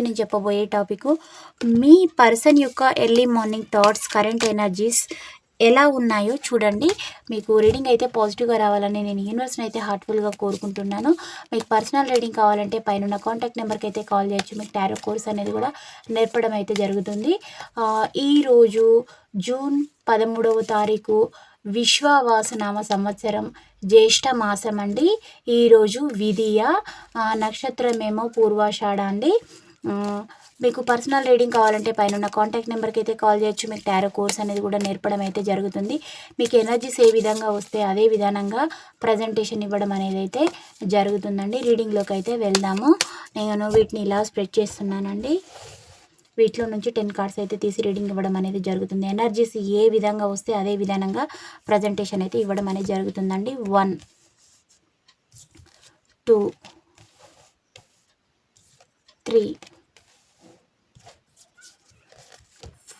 నేను చెప్పబోయే టాపిక్ మీ పర్సన్ యొక్క early morning thoughts current energies ఎలా ఉన్నాయో చూడండి. మీకు రీడింగ్ అయితే పాజిటివ్గా రావాలని నేను యూనివర్స్ని అయితే హార్ట్ఫుల్గా కోరుకుంటున్నాను. మీకు పర్సనల్ రీడింగ్ కావాలంటే పైన కాంటాక్ట్ నెంబర్కి అయితే కాల్ చేయొచ్చు. మీకు టారో కోర్స్ అనేది కూడా నేర్పడం అయితే జరుగుతుంది. ఈరోజు జూన్ పదమూడవ తారీఖు విశ్వవాసనామ సంవత్సరం జ్యేష్ఠ మాసం అండి. ఈరోజు విధియ నక్షత్రమేమో పూర్వాషాఢ అండి. మీకు పర్సనల్ రీడింగ్ కావాలంటే పైన ఉన్న కాంటాక్ట్ నెంబర్కి అయితే కాల్ చేయొచ్చు. మీకు టారో కోర్స్ అనేది కూడా నేర్పడం అయితే జరుగుతుంది. మీకు ఎనర్జీస్ ఏ విధంగా వస్తే అదే విధానంగా ప్రజెంటేషన్ ఇవ్వడం అనేది అయితే జరుగుతుందండి. రీడింగ్లోకి అయితే వెళ్దాము. నేను వీటిని ఇలా స్ప్రెడ్ చేస్తున్నానండి. వీటిలో నుంచి టెన్ కార్డ్స్ అయితే తీసి రీడింగ్ ఇవ్వడం అనేది జరుగుతుంది. ఎనర్జీస్ ఏ విధంగా వస్తే అదే విధానంగా ప్రజెంటేషన్ అయితే ఇవ్వడం అనేది జరుగుతుందండి. One two three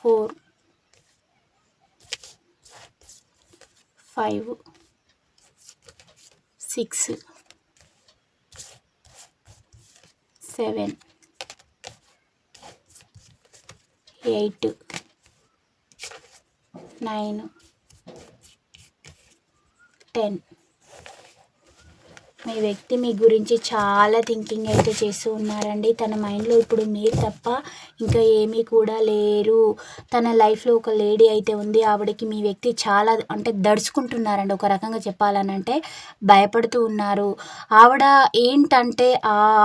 four five six seven eight nine ten. మీ వ్యక్తి మీ గురించి చాలా థింకింగ్ అయితే చేస్తూ ఉన్నారండి. తన మైండ్లో ఇప్పుడు మీరు తప్ప ఇంకా ఏమీ కూడా లేరు. తన లైఫ్లో ఒక లేడీ అయితే ఉంది. ఆవిడకి మీ వ్యక్తి చాలా అంటే దడుచుకుంటున్నారండి. ఒక రకంగా చెప్పాలనంటే భయపడుతూ ఉన్నారు. ఆవిడ ఏంటంటే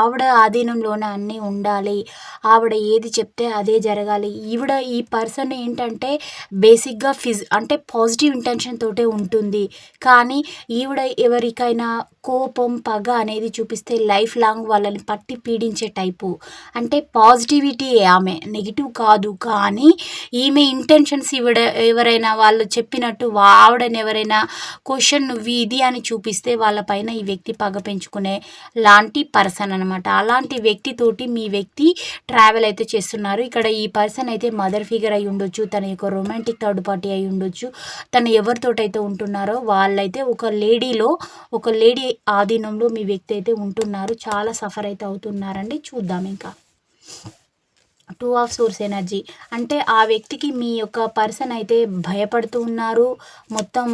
ఆవిడ ఆధీనంలోనే అన్నీ ఉండాలి. ఆవిడ ఏది చెప్తే అదే జరగాలి. ఈవిడ ఈ పర్సన్ ఏంటంటే బేసిక్గా ఫిజ్ అంటే పాజిటివ్ ఇంటెన్షన్ తోటే ఉంటుంది. కానీ ఈవిడ ఎవరికైనా కోపం పగ అనేది చూపిస్తే లైఫ్ లాంగ్ వాళ్ళని పట్టి పీడించే టైపు. అంటే పాజిటివిటీ ఆమె? నెగిటివ్ కాదు. కానీ ఈమె ఇంటెన్షన్స్ ఇవిడ ఎవరైనా వాళ్ళు చెప్పినట్టు ఆవిడని ఎవరైనా క్వశ్చన్ నువ్వు ఇది అని చూపిస్తే వాళ్ళపైన ఈ వ్యక్తి పగ పెంచుకునే లాంటి పర్సన్ అనమాట అలాంటి వ్యక్తితోటి మీ వ్యక్తి ట్రావెల్ అయితే చేస్తున్నారు. ఇక్కడ ఈ పర్సన్ అయితే మదర్ ఫిగర్ అయి ఉండొచ్చు తన యొక్క రొమాంటిక్ థర్డ్ పార్టీ అయి ఉండొచ్చు. తను ఎవరితోటైతే ఉంటున్నారో వాళ్ళైతే ఒక లేడీలో ఒక లేడీ ఆది స్వాధీనంలో మీ వ్యక్తి అయితే ఉంటున్నారు. చాలా సఫర్ అయితే అవుతున్నారండి. చూద్దాం ఇంకా. టూ ఆఫ్ సోర్స్ ఎనర్జీ అంటే ఆ వ్యక్తికి మీ యొక్క పర్సన్ అయితే భయపడుతూ ఉన్నారు. మొత్తం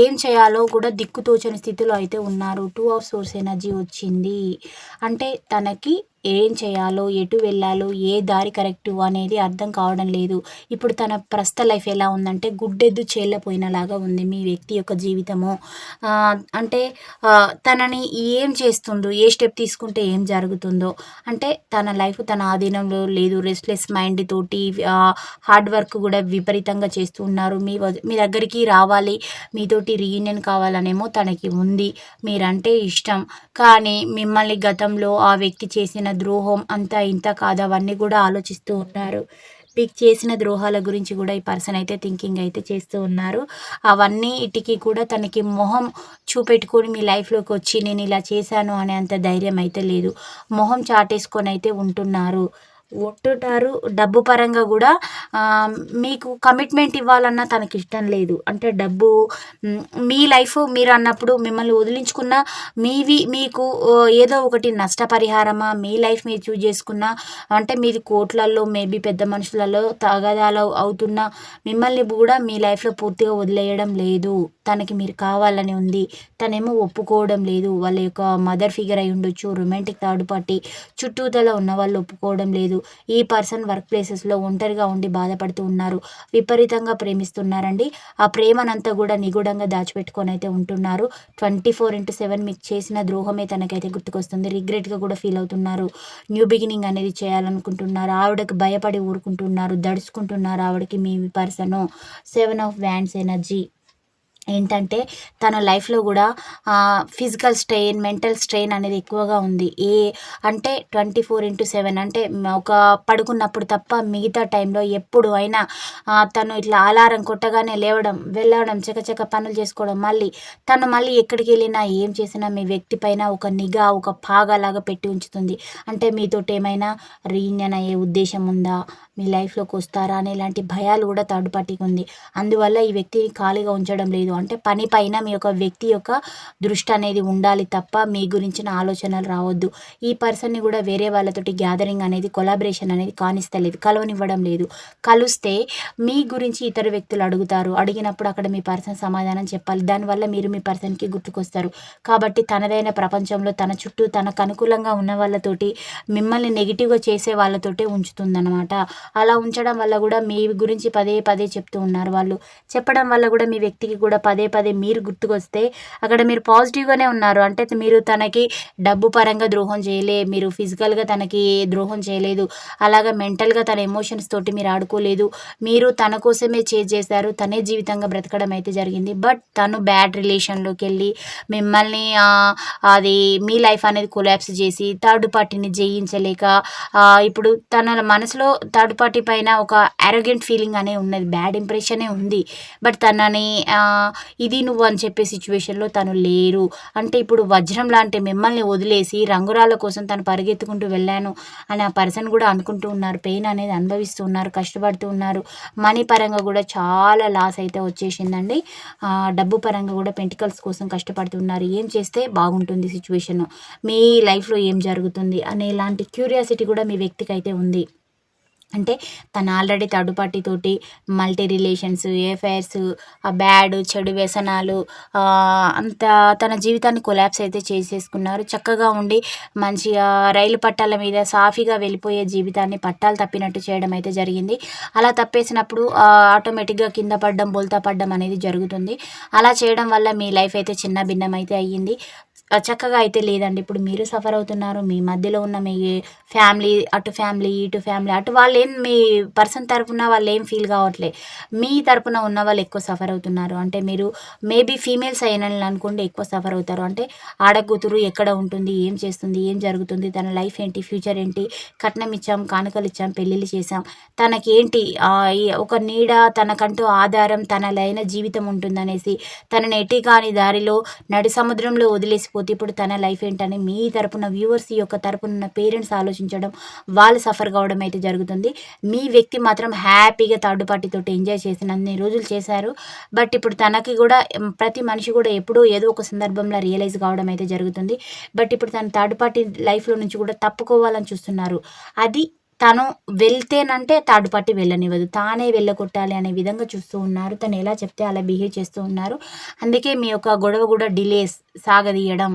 ఏం చేయాలో కూడా దిక్కుతోచని స్థితిలో అయితే ఉన్నారు. టూ ఆఫ్ సోర్స్ ఎనర్జీ వచ్చింది. అంటే తనకి ఏం చేయాలో ఎటు వెళ్ళాలో ఏ దారి కరెక్టు అనేది అర్థం కావడం లేదు. ఇప్పుడు తన ప్రస్తుత లైఫ్ ఎలా ఉందంటే గుడ్డెద్దు చేళ్ళపోయినలాగా ఉంది మీ వ్యక్తి యొక్క జీవితము. అంటే తనని ఏం చేస్తుందో ఏ స్టెప్ తీసుకుంటే ఏం జరుగుతుందో. అంటే తన లైఫ్ తన ఆధీనంలో లేదు రెస్ట్లెస్ మైండ్ తోటి హార్డ్ వర్క్ కూడా విపరీతంగా చేస్తూ ఉన్నారు. మీ మీ దగ్గరికి రావాలి మీతోటి రీయూనియన్ కావాలనేమో తనకి ఉంది. మీరంటే ఇష్టం. కానీ మిమ్మల్ని గతంలో ఆ వ్యక్తి చేసిన ద్రోహం అంతా ఇంత కాదు అవన్నీ కూడా ఆలోచిస్తూ ఉన్నారు. మీకు చేసిన ద్రోహాల గురించి కూడా ఈ పర్సన్ అయితే థింకింగ్ అయితే చేస్తూ ఉన్నారు. అవన్నీ ఇటుకి కూడా తనకి మొహం చూపెట్టుకొని మీ లైఫ్లోకి వచ్చి నేను ఇలా చేశాను అనే అంత ధైర్యం అయితే లేదు. మొహం చాటేసుకొని అయితే ఉంటున్నారు. ఒట్టుటారు డబ్బు పరంగా కూడా మీకు కమిట్మెంట్ ఇవ్వాలన్నా తనకి ఇష్టం లేదు. అంటే డబ్బు మీ లైఫ్ మీరు అన్నప్పుడు మిమ్మల్ని వదిలించుకున్న మీవి మీకు ఏదో ఒకటి నష్టపరిహారమా మీ లైఫ్ మీరు చూజ్ చేసుకున్న అంటే మీది కోట్లల్లో మేబీ పెద్ద మనుషులలో తగదాలు అవుతున్న మిమ్మల్ని కూడా మీ లైఫ్లో పూర్తిగా వదిలేయడం లేదు. తనకి మీరు కావాలని ఉంది. తనేమో ఒప్పుకోవడం లేదు. వాళ్ళ యొక్క మదర్ ఫిగర్ అయి ఉండొచ్చు రొమాంటిక్ థర్డ్ పార్టీ చుట్టూతల ఉన్న వాళ్ళు ఒప్పుకోవడం లేదు. ఈ పర్సన్ వర్క్ ప్లేసెస్లో ఒంటరిగా ఉండి బాధపడుతూ ఉన్నారు. విపరీతంగా ప్రేమిస్తున్నారండి. ఆ ప్రేమనంతా కూడా నిగూఢంగా దాచిపెట్టుకొని అయితే ఉంటున్నారు. ట్వంటీ ఫోర్ ఇంటూ సెవెన్ మీకు చేసిన ద్రోహమే తనకైతే గుర్తుకొస్తుంది. రిగ్రెట్గా కూడా ఫీల్ అవుతున్నారు. న్యూ బిగినింగ్ అనేది చేయాలనుకుంటున్నారు. ఆవిడకి భయపడి ఊరుకుంటున్నారు. దడుచుకుంటున్నారు ఆవిడకి మీ person. Seven of wands energy. ఏంటంటే తన లైఫ్లో కూడా ఫిజికల్ స్ట్రెయిన్ మెంటల్ స్ట్రెయిన్ అనేది ఎక్కువగా ఉంది. ఏ అంటే ట్వంటీ ఫోర్ ఇంటూ సెవెన్ అంటే ఒక పడుకున్నప్పుడు తప్ప మిగతా టైంలో ఎప్పుడు అయినా తను ఇట్లా అలారం కొట్టగానే లేవడం వెళ్ళడం చకచక పనులు చేసుకోవడం మళ్ళీ తను మళ్ళీ ఎక్కడికి వెళ్ళినా ఏం చేసినా మీ వ్యక్తి పైన ఒక నిఘా ఒక పాగాలాగా పెట్టి ఉంచుతుంది. అంటే మీతోటి ఏమైనా రీయూనియన్ అయ్యే ఉద్దేశం ఉందా? మీ లైఫ్లోకి వస్తారా? అనే ఇలాంటి భయాలు కూడా థర్డ్ పార్టీకి ఉంది. అందువల్ల ఈ వ్యక్తిని ఖాళీగా ఉంచడం లేదు. అంటే పని పైన మీ యొక్క వ్యక్తి యొక్క దృష్టి అనేది ఉండాలి తప్ప మీ గురించిన ఆలోచనలు రావద్దు. ఈ పర్సన్ని కూడా వేరే వాళ్ళతోటి గ్యాదరింగ్ అనేది కొలాబరేషన్ అనేది కానిస్తలేదు కలవనివ్వడం లేదు. కలిస్తే మీ గురించి ఇతర వ్యక్తులు అడుగుతారు. అడిగినప్పుడు అక్కడ మీ పర్సన్ సమాధానం చెప్పాలి. దానివల్ల మీరు మీ పర్సన్కి గుర్తుకొస్తారు. కాబట్టి తనదైన ప్రపంచంలో తన చుట్టూ తనకు అనుకూలంగా ఉన్న వాళ్ళతోటి మిమ్మల్ని నెగిటివ్గా చేసే వాళ్ళతోటే ఉంచుతుందన్నమాట. అలా ఉంచడం వల్ల కూడా మీ గురించి పదే పదే చెప్తూ ఉన్నారు వాళ్ళు. చెప్పడం వల్ల కూడా మీ వ్యక్తికి కూడా పదే పదే మీరు గుర్తుకొస్తే అక్కడ మీరు పాజిటివ్గానే ఉన్నారు. అంటే మీరు తనకి డబ్బు పరంగా ద్రోహం చేయలే మీరు ఫిజికల్గా తనకి ద్రోహం చేయలేదు అలాగా మెంటల్గా తన ఎమోషన్స్ తోటి మీరు ఆడుకోలేదు మీరు తన కోసమే చేజ్ చేశారు తనే జీవితంగా బ్రతకడం అయితే జరిగింది. బట్ తను బ్యాడ్ రిలేషన్లోకి వెళ్ళి మిమ్మల్ని అది మీ లైఫ్ అనేది కొలాప్స్ చేసి థర్డ్ పార్టీని జయించలేక ఇప్పుడు తన మనసులో థర్డ్ పార్టీ పైన ఒక అరోగెంట్ ఫీలింగ్ అనే ఉన్నది బ్యాడ్ ఇంప్రెషనే ఉంది. బట్ తనని ఇది నువ్వు అని చెప్పే సిచ్యువేషన్లో తను లేరు. అంటే ఇప్పుడు వజ్రం లాంటి మిమ్మల్ని వదిలేసి రంగురాల కోసం తను పరిగెత్తుకుంటూ వెళ్ళాను అని ఆ పర్సన్ కూడా అనుకుంటూ ఉన్నారు. పెయిన్ అనేది అనుభవిస్తూ ఉన్నారు కష్టపడుతూ ఉన్నారు. మనీ పరంగా కూడా చాలా లాస్ అయితే వచ్చేసిందండి. డబ్బు పరంగా కూడా పెంటికల్స్ కోసం కష్టపడుతున్నారు ఏం చేస్తే బాగుంటుంది సిచ్యువేషన్ మీ లైఫ్లో ఏం జరుగుతుంది? అనే ఇలాంటి క్యూరియాసిటీ కూడా మీ వ్యక్తికి అయితే ఉంది. అంటే తను ఆల్రెడీ థర్డ్ పార్టీతోటి మల్టీ రిలేషన్స్ ఎఫైర్స్ బ్యాడ్ చెడు వ్యసనాలు అంత తన జీవితాన్ని కొలాప్స్ అయితే చేసేసుకున్నారు. చక్కగా ఉండి మంచిగా రైలు పట్టాల మీద సాఫీగా వెళ్ళిపోయే జీవితాన్ని పట్టాలు తప్పినట్టు చేయడం అయితే జరిగింది. అలా తప్పేసినప్పుడు ఆటోమేటిక్గా కింద పడడం బోల్తా పడడం అనేది జరుగుతుంది. అలా చేయడం వల్ల మీ లైఫ్ అయితే చిన్న భిన్నం అయితే అయ్యింది. చక్కగా అయితే లేదండి. ఇప్పుడు మీరు సఫర్ అవుతున్నారు మీ మధ్యలో ఉన్న మీ ఫ్యామిలీ అటు ఫ్యామిలీ ఇటు ఫ్యామిలీ అటు వాళ్ళు ఏం మీ పర్సన్ తరఫున వాళ్ళు ఏం ఫీల్ కావట్లే. మీ తరపున ఉన్న వాళ్ళు ఎక్కువ సఫర్ అవుతున్నారు. అంటే మీరు మేబీ ఫీమేల్స్ అయిన అనుకోండి ఎక్కువ సఫర్ అవుతారు. అంటే ఆడకూతురు ఎక్కడ ఉంటుంది ఏం చేస్తుంది ఏం జరుగుతుంది తన లైఫ్ ఏంటి ఫ్యూచర్ ఏంటి కట్నం ఇచ్చాం కానుకలు ఇచ్చాం పెళ్ళిళ్ళు చేసాం తనకేంటి ఒక నీడ తనకంటూ ఆధారం తన లైన జీవితం ఉంటుందనేసి తనని ఎట్టి కాని దారిలో నడి సముద్రంలో వదిలేసిపో లేకపోతే ఇప్పుడు తన లైఫ్ ఏంటని మీ తరపున వ్యూవర్స్ యొక్క తరపున ఉన్న పేరెంట్స్ ఆలోచించడం వాళ్ళు సఫర్ కావడం అయితే జరుగుతుంది. మీ వ్యక్తి మాత్రం హ్యాపీగా థర్డ్ పార్టీతో ఎంజాయ్ చేసిన అన్ని రోజులు చేశారు. బట్ ఇప్పుడు తనకి కూడా ప్రతి మనిషి కూడా ఎప్పుడూ ఏదో ఒక సందర్భంలో రియలైజ్ కావడం అయితే జరుగుతుంది. బట్ ఇప్పుడు తన థర్డ్ పార్టీ లైఫ్లో నుంచి కూడా తప్పుకోవాలని చూస్తున్నారు. అది తను వెళ్తేనంటే థర్డ్ పార్టీ వెళ్ళనివ్వదు. తానే వెళ్ళగొట్టాలి అనే విధంగా చూస్తూ ఉన్నారు. తను ఎలా చెప్తే అలా బిహేవ్ చేస్తూ ఉన్నారు. అందుకే మీ యొక్క గొడవ కూడా డిలేస్ సాగదీయడం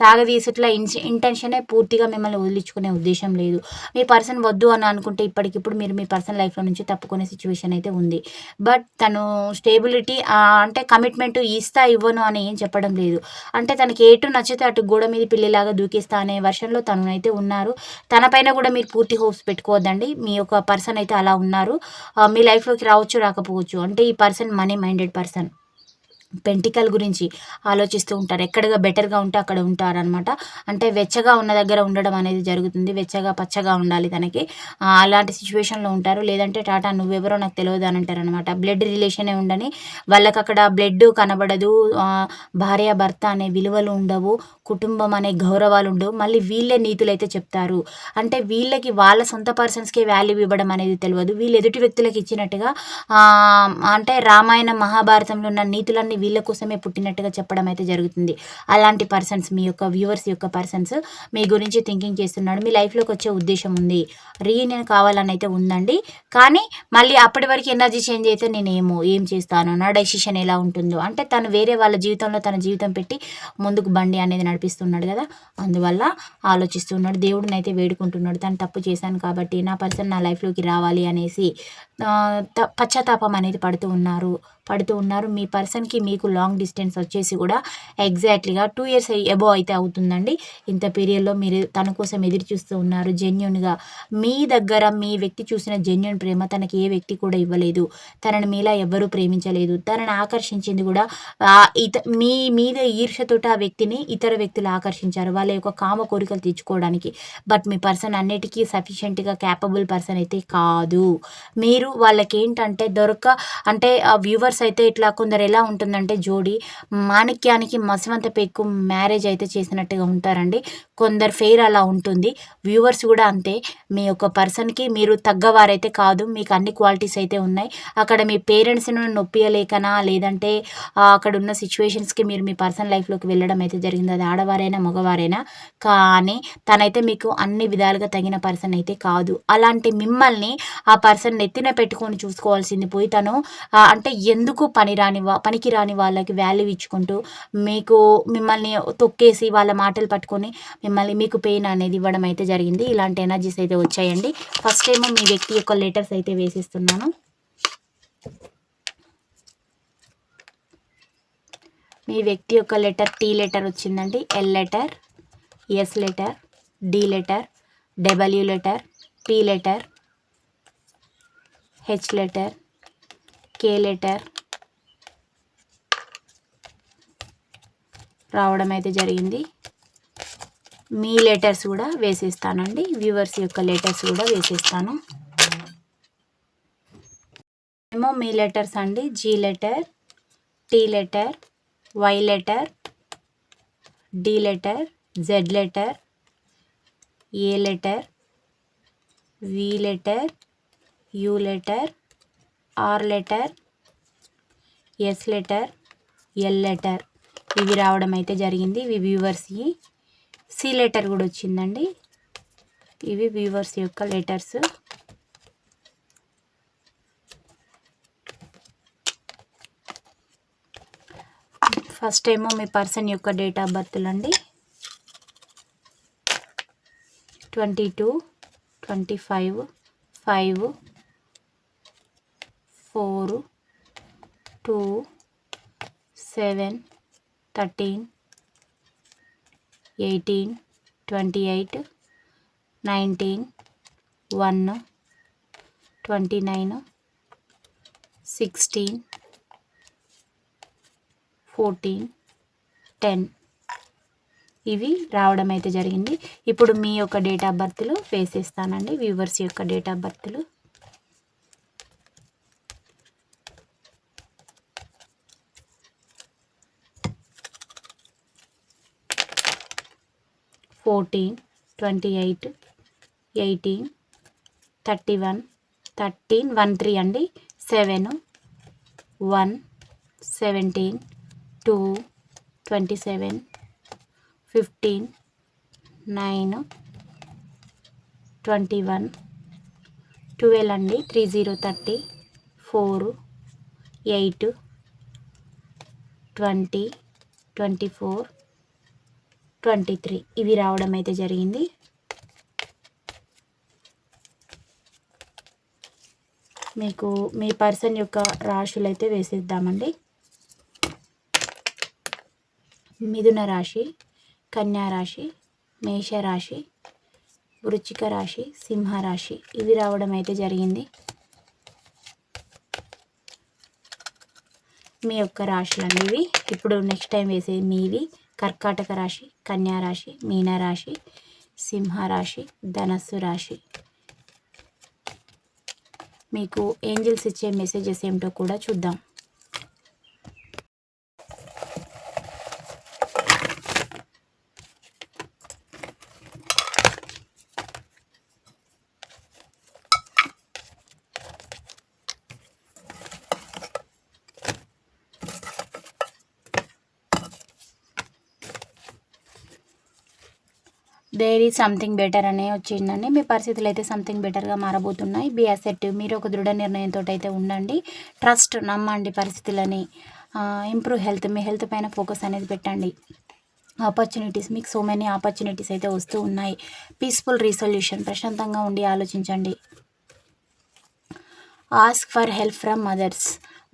సాగదీసట్లా ఇన్ ఇంటెన్షనే పూర్తిగా మిమ్మల్ని వదిలించుకునే ఉద్దేశం లేదు. మీ పర్సన్ వద్దు అని అనుకుంటే ఇప్పటికిప్పుడు మీరు మీ పర్సన్ లైఫ్లో నుంచి తప్పుకునే సిచ్యువేషన్ అయితే ఉంది. బట్ తను స్టేబిలిటీ అంటే కమిట్మెంట్ ఇస్తా ఇవ్వను అని ఏం చెప్పడం లేదు. అంటే తనకి ఏటు నచ్చితే అటు గోడ మీద పిల్లిలాగా దూకిస్తా అనే వర్షన్లో తను అయితే ఉన్నారు తనపైన కూడా మీరు పూర్తి హోప్స్ పెట్టుకోవద్దండి. మీ యొక్క పర్సన్ అయితే అలా ఉన్నారు. మీ లైఫ్లోకి రావచ్చు రాకపోవచ్చు. అంటే ఈ person money minded person. Pentacle గురించి ఆలోచిస్తూ ఉంటారు. ఎక్కడగా బెటర్గా ఉంటే అక్కడ ఉంటారనమాట అంటే వెచ్చగా ఉన్న దగ్గర ఉండడం అనేది జరుగుతుంది. వెచ్చగా పచ్చగా ఉండాలి తనకి. అలాంటి సిచ్యువేషన్లో ఉంటారు. లేదంటే టాటా నువ్వెవరో నాకు తెలియదు అని అంటారు అనమాట బ్లడ్ రిలేషనే ఉండని వాళ్ళకి అక్కడ బ్లడ్ కనబడదు. భార్య భర్త అనే విలువలు ఉండవు. కుటుంబం అనే గౌరవాలు ఉండవు. మళ్ళీ వీళ్ళే నీతులు అయితే చెప్తారు. అంటే వీళ్ళకి వాళ్ళ సొంత పర్సన్స్కే వాల్యూ ఇవ్వడం అనేది తెలియదు వీళ్ళు ఎదుటి వ్యక్తులకు ఇచ్చినట్టుగా అంటే రామాయణ మహాభారతంలో ఉన్న నీతులన్నీ వీళ్ళ కోసమే పుట్టినట్టుగా చెప్పడం అయితే జరుగుతుంది. అలాంటి పర్సన్స్ మీ యొక్క వ్యూవర్స్ యొక్క పర్సన్స్ మీ గురించి థింకింగ్ చేస్తున్నాడు మీ లైఫ్లోకి వచ్చే ఉద్దేశం ఉంది. రీయూనియన్ కావాలని అయితే ఉందండి. కానీ మళ్ళీ అప్పటి వరకు ఎనర్జీ చేంజ్ అయితే నేను ఏమో ఏం చేస్తాను? నా డెసిషన్ ఎలా ఉంటుందో? అంటే తను వేరే వాళ్ళ జీవితంలో తన జీవితం పెట్టి ముందుకు బండి అనేది నడిపిస్తున్నాడు కదా. అందువల్ల ఆలోచిస్తున్నాడు. దేవుడిని అయితే వేడుకుంటున్నాడు. తను తప్పు చేశాను కాబట్టి నా పర్సన్ నా లైఫ్లోకి రావాలి అనేసి పశ్చాత్తాపం అనేది పడుతూ ఉన్నారు. పడుతూ ఉన్నారు. మీ పర్సన్కి మీకు లాంగ్ డిస్టెన్స్ వచ్చేసి కూడా ఎగ్జాక్ట్లీగా టూ ఇయర్స్ ఎబో అయితే అవుతుందండి. ఇంత పీరియడ్లో మీరు తన కోసం ఎదురు చూస్తూ ఉన్నారు. జెన్యున్గా మీ దగ్గర మీ వ్యక్తి చూసిన జెన్యున్ ప్రేమ తనకి ఏ వ్యక్తి కూడా ఇవ్వలేదు. తనని మీలా ఎవ్వరూ ప్రేమించలేదు. తనని ఆకర్షించింది కూడా ఇత మీ మీద ఈర్షతోటి ఆ వ్యక్తిని ఇతర వ్యక్తులు ఆకర్షించారు. వాళ్ళ యొక్క కామ కోరికలు తెచ్చుకోవడానికి బట్ మీ పర్సన్ అన్నిటికీ సఫిషియెంట్గా క్యాపబుల్ పర్సన్ అయితే కాదు. మీరు వాళ్ళకి ఏంటంటే దొరక అంటే వ్యూవర్స్ వ్యూవర్స్ అయితే ఇట్లా కొందరు ఎలా ఉంటుందంటే జోడి మాణిక్యానికి మసవంత పెక్కు మ్యారేజ్ అయితే చేసినట్టుగా ఉంటారండి. కొందరు ఫెయిర్ అలా ఉంటుంది. వ్యూవర్స్ కూడా అంతే. మీ యొక్క పర్సన్కి మీరు తగ్గవారైతే కాదు. మీకు అన్ని క్వాలిటీస్ అయితే ఉన్నాయి. అక్కడ మీ పేరెంట్స్ను నొప్పియలేకనా? లేదంటే అక్కడ ఉన్న సిచ్యువేషన్స్కి మీరు మీ పర్సనల్ లైఫ్లోకి వెళ్ళడం అయితే జరిగింది. అది ఆడవారైనా మగవారైనా. కానీ తనైతే మీకు అన్ని విధాలుగా తగిన పర్సన్ అయితే కాదు. అలాంటి మిమ్మల్ని ఆ పర్సన్ నెత్తిన పెట్టుకొని చూసుకోవాల్సింది పోయి తను అంటే ఎందుకు పని రాని పనికి రాని వాళ్ళకి వాల్యూ ఇచ్చుకుంటూ మీకు మిమ్మల్ని తొక్కేసి వాళ్ళ మాటలు పట్టుకొని మళ్ళీ మీకు పెయిన్ అనేది ఇవ్వడం అయితే జరిగింది. ఇలాంటి ఎనర్జీస్ అయితే వచ్చాయండి. ఫస్ట్ ఏమో మీ వ్యక్తి యొక్క లెటర్స్ అయితే వేసిస్తున్నాను. మీ వ్యక్తి యొక్క లెటర్ టీ లెటర్ వచ్చిందండి. L letter S letter D letter W letter P letter H letter K letter రావడం అయితే జరిగింది. మీ లెటర్స్ కూడా వేసేస్తానండి. వ్యూవర్స్ యొక్క లెటర్స్ కూడా వేసేస్తాను. ఏమో మీ లెటర్స్ అండి. G letter T letter Y letter D letter Z letter A letter V letter U letter R letter S letter L letter ఇవి రావడం అయితే జరిగింది. ఇవి వ్యూవర్స్కి సి లెటర్ కూడా వచ్చిందండి. ఇవి వ్యూవర్స్ యొక్క లెటర్స్. ఫస్ట్ ఏమో మీ పర్సన్ యొక్క డేట్ ఆఫ్ బర్త్లు అండి twenty two twenty five five four two seven thirteen eighteen twenty eight nineteen one twenty nine sixteen fourteen ten. ఇవి రావడం అయితే జరిగింది. ఇప్పుడు మీ యొక్క డేట్ ఆఫ్ బర్త్లు వేసేస్తానండి. వ్యూవర్స్ యొక్క date of బర్త్లు fourteen twenty eight eighteen thirty one thirteen one three అండి. Seven one seventeen two twenty seven fifteen nine twenty one twelve అండి. Three zero thirty four eight twenty twenty four twenty three. ఇవి రావడం అయితే జరిగింది. మీకు మీ person యొక్క రాశులు అయితే వేసేద్దామండి. మిథున రాశి కన్యా రాశి మేషరాశి వృచ్చిక రాశి సింహరాశి ఇవి రావడం అయితే జరిగింది. మీ యొక్క రాశులు ఇవి. ఇప్పుడు నెక్స్ట్ టైం వేసే మీవి. కర్కాటక రాశి కన్యా రాశి మీనరాశి సింహరాశి ధనస్సు రాశి. మీకు ఏంజిల్స్ ఇచ్చే మెసేజెస్ ఏమిటో కూడా చూద్దాం. దేర్ ఈజ్ సంథింగ్ బెటర్ అనే వచ్చిందండి. మీ పరిస్థితులు అయితే సంథింగ్ బెటర్గా మారబోతున్నాయి. బీ అసెట్ మీరు ఒక దృఢ నిర్ణయంతో అయితే ఉండండి. ట్రస్ట్ నమ్మండి పరిస్థితులని. ఇంప్రూవ్ హెల్త్ మీ హెల్త్ పైన ఫోకస్ అనేది పెట్టండి. ఆపర్చునిటీస్ మీకు సో మెనీ ఆపర్చునిటీస్ అయితే వస్తూ ఉన్నాయి. పీస్ఫుల్ రీసొల్యూషన్ ప్రశాంతంగా ఉండి ఆలోచించండి. Ask for help from mothers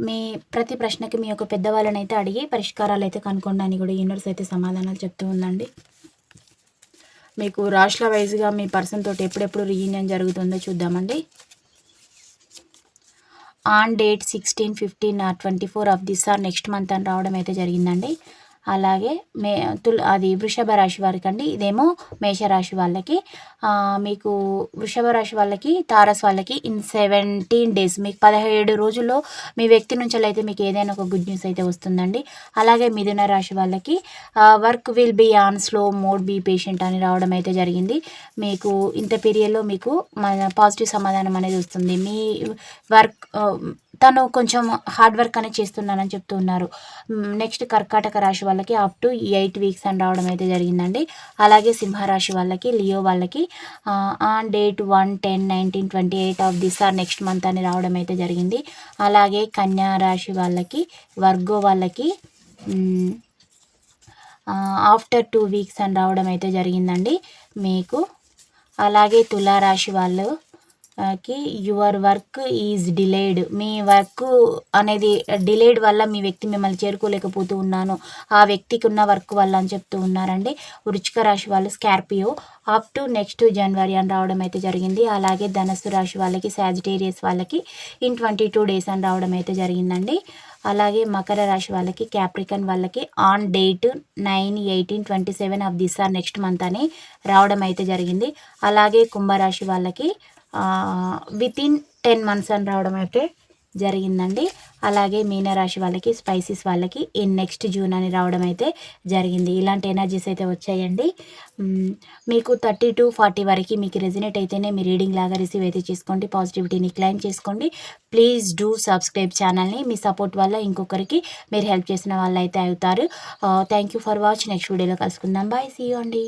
మీ ప్రతి ప్రశ్నకి మీ యొక్క పెద్దవాళ్ళని అయితే అడిగి పరిష్కారాలు అయితే కనుక్కోండి అని కూడా యూనివర్స్ అయితే సమాధానాలు చెప్తూ ఉందండి. మీకు రాష్ట్ర వైజ్గా మీ పర్సన్ తోటి ఎప్పుడెప్పుడు రీయూనియన్ జరుగుతుందో చూద్దామండి. On date sixteen fifteen twenty four of this or next month అని రావడం అయితే జరిగిందండి. అలాగే మే తుల అది వృషభ రాశి వారికి అండి ఇదేమో మేషరాశి వాళ్ళకి. మీకు వృషభ రాశి వాళ్ళకి తారస్ వాళ్ళకి ఇన్ సెవెంటీన్ డేస్ మీకు పదిహేడు రోజుల్లో మీ వ్యక్తి నుంచి అయితే మీకు ఏదైనా ఒక గుడ్ న్యూస్ అయితే వస్తుందండి. అలాగే మిథున రాశి వాళ్ళకి work will be on slow mode be patient అని రావడం అయితే జరిగింది. మీకు ఇంత పీరియడ్లో మీకు పాజిటివ్ సమాధానం అనేది వస్తుంది. మీ వర్క్ తను కొంచెం హార్డ్ వర్క్ అనేది చేస్తున్నానని చెప్తున్నారు నెక్స్ట్ కర్కాటక రాశి వాళ్ళకి అప్ టు ఎయిట్ వీక్స్ అని రావడం అయితే జరిగిందండి. అలాగే సింహరాశి వాళ్ళకి లియో వాళ్ళకి on date one ten nineteen twenty eight of this or next month అని రావడం అయితే జరిగింది. అలాగే కన్యా రాశి వాళ్ళకి వర్గో వాళ్ళకి ఆఫ్టర్ టూ వీక్స్ అని రావడం అయితే జరిగిందండి మీకు. అలాగే తులారాశి వాళ్ళు కి యువర్ వర్క్ ఈజ్ డిలేడ్ మీ వర్క్ అనేది డిలేడ్ వల్ల మీ వ్యక్తి మిమ్మల్ని చేరుకోలేకపోతూ ఉన్నాను. ఆ వ్యక్తికి ఉన్న వర్క్ వల్ల అని చెప్తూ ఉన్నారండి. వృచ్చిక రాశి వాళ్ళు Scorpio. Up to next January అని రావడం అయితే జరిగింది. అలాగే ధనస్సు రాశి వాళ్ళకి సాజిటేరియస్ వాళ్ళకి ఇన్ ట్వంటీ టూ డేస్ అని రావడం అయితే జరిగిందండి. అలాగే మకర రాశి వాళ్ళకి క్యాప్రికన్ వాళ్ళకి on date nine eighteen twenty seven of this or next month అని రావడం అయితే జరిగింది. అలాగే కుంభరాశి వాళ్ళకి వితిన్ టెన్ మంత్స్ అని రావడం అయితే జరిగిందండి. అలాగే మీనరాశి వాళ్ళకి స్పైసీస్ వాళ్ళకి ఇన్ నెక్స్ట్ జూన్ అని రావడం అయితే జరిగింది. ఇలాంటి ఎనర్జీస్ అయితే వచ్చాయండి. మీకు థర్టీ టు ఫార్టీ వరకు మీకు రెజినేట్ అయితేనే మీ రీడింగ్ లాగా రిసీవ్ అయితే చేసుకోండి. పాజిటివిటీని క్లైమ్ చేసుకోండి. ప్లీజ్ డూ సబ్స్క్రైబ్ ఛానల్ని మీ సపోర్ట్ వల్ల ఇంకొకరికి మీరు హెల్ప్ చేసిన వాళ్ళు అయితే అవుతారు thank you for watch next వీడియోలో కలుసుకుందాం. బాయ్ సీ అండి.